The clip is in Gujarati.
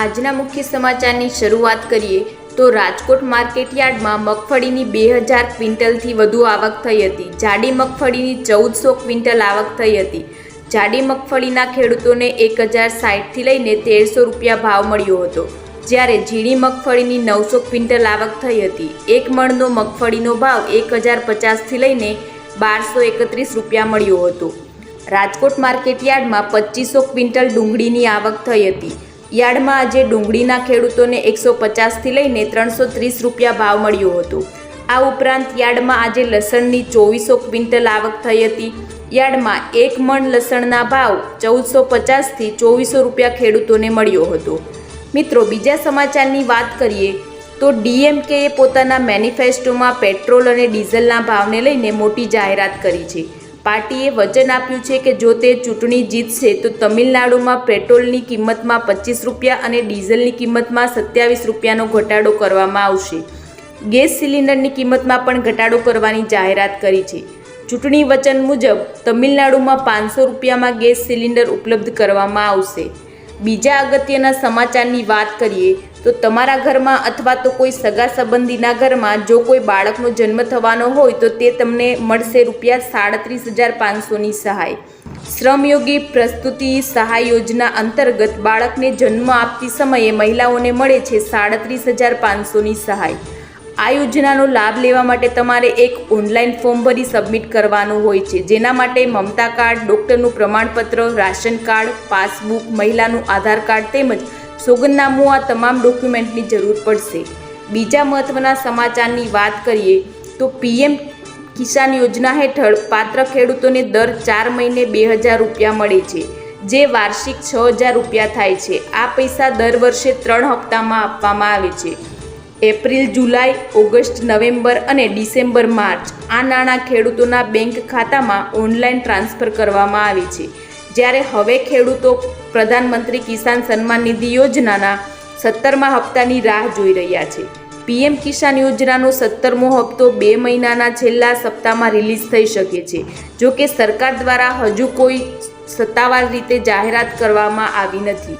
આજના મુખ્ય સમાચારની શરૂઆત કરીએ, તો રાજકોટ માર્કેટયાર્ડમાં મગફળીની બે હજાર ક્વિન્ટલથી વધુ આવક થઈ હતી. જાડી મગફળીની ચૌદસો ક્વિન્ટલ આવક થઈ હતી. જાડી મગફળીના ખેડૂતોને એક હજાર સાઠથી લઈને તેરસો રૂપિયા ભાવ મળ્યો હતો, જ્યારે ઝીણી મગફળીની નવસો ક્વિન્ટલ આવક થઈ હતી. એક મણનો મગફળીનો ભાવ એક હજાર પચાસથી લઈને બારસો એકત્રીસ રૂપિયા મળ્યો હતો. રાજકોટ માર્કેટયાર્ડમાં પચીસો ક્વિન્ટલ ડુંગળીની આવક થઈ હતી. યાર્ડમાં આજે ડુંગળીના ખેડૂતોને એકસો પચાસથી લઈને ત્રણસો ત્રીસ રૂપિયા ભાવ મળ્યો હતો. આ ઉપરાંત યાર્ડમાં આજે લસણની ચોવીસો ક્વિન્ટલ આવક થઈ હતી. યાર્ડમાં એક મણ લસણના ભાવ ચૌદસો પચાસથી ચોવીસો રૂપિયા ખેડૂતોને મળ્યો હતો. મિત્રો, બીજા સમાચારની વાત કરીએ તો ડીએમકેએ પોતાના મેનિફેસ્ટોમાં પેટ્રોલ અને ડીઝલના ભાવને લઈને મોટી જાહેરાત કરી છે. પાર્ટીએ વચન આપ્યું છે કે જો તે ચૂંટણી જીતશે, તો તમિલનાડુમાં પેટ્રોલની કિંમતમાં પચીસ રૂપિયા અને ડીઝલની કિંમતમાં સત્યાવીસ રૂપિયાનો ઘટાડો કરવામાં આવશે. ગેસ સિલિન્ડરની કિંમતમાં પણ ઘટાડો કરવાની જાહેરાત કરી છે. ચૂંટણી વચન મુજબ, તમિલનાડુમાં પાંચસો રૂપિયામાં ગેસ સિલિન્ડર ઉપલબ્ધ કરવામાં આવશે. બીજા અગત્યના સમાચારની વાત કરીએ તો તમારા ઘરમાં અથવા તો કોઈ સગા સંબંધીના ઘરમાં જો કોઈ બાળકનો જન્મ થવાનો હોય તો તે તમને મળશે રૂપિયા સાડત્રીસ હજાર પાંચસોની સહાય. શ્રમયોગી પ્રસ્તુતિ સહાય યોજના અંતર્ગત બાળકને જન્મ આપતી સમયે મહિલાઓને મળે છે સાડત્રીસ હજાર પાંચસોની સહાય. આ યોજનાનો લાભ લેવા માટે તમારે એક ઓનલાઈન ફોર્મ ભરી સબમિટ કરવાનું હોય છે, જેના માટે મમતા કાર્ડ, ડૉક્ટરનું પ્રમાણપત્ર, રાશન કાર્ડ, પાસબુક, મહિલાનું આધાર કાર્ડ તેમજ સોગંદનામું આ તમામ ડોક્યુમેન્ટની જરૂર પડશે. બીજા મહત્ત્વના સમાચારની વાત કરીએ, તો પીએમ કિસાન યોજના હેઠળ પાત્ર ખેડૂતોને દર ચાર મહિને બે હજાર રૂપિયા મળે છે, જે વાર્ષિક છ હજાર રૂપિયા થાય છે. આ પૈસા દર વર્ષે ત્રણ હપ્તામાં આપવામાં આવે છે. એપ્રિલ, જુલાઈ, ઓગસ્ટ, નવેમ્બર અને ડિસેમ્બર, માર્ચ આ નાણાં ખેડૂતોના બેંક ખાતામાં ઓનલાઈન ટ્રાન્સફર કરવામાં આવે છે. જ્યારે હવે ખેડૂતો પ્રધાનમંત્રી કિસાન સન્માન નિધિ યોજનાના સત્તરમા હપ્તાની રાહ જોઈ રહ્યા છે. પીએમ કિસાન યોજનાનો સત્તરમો હપ્તો બે મહિનાના છેલ્લા સપ્તાહમાં રિલીઝ થઈ શકે છે. જો કે સરકાર દ્વારા હજુ કોઈ સત્તાવાર રીતે જાહેરાત કરવામાં આવી નથી.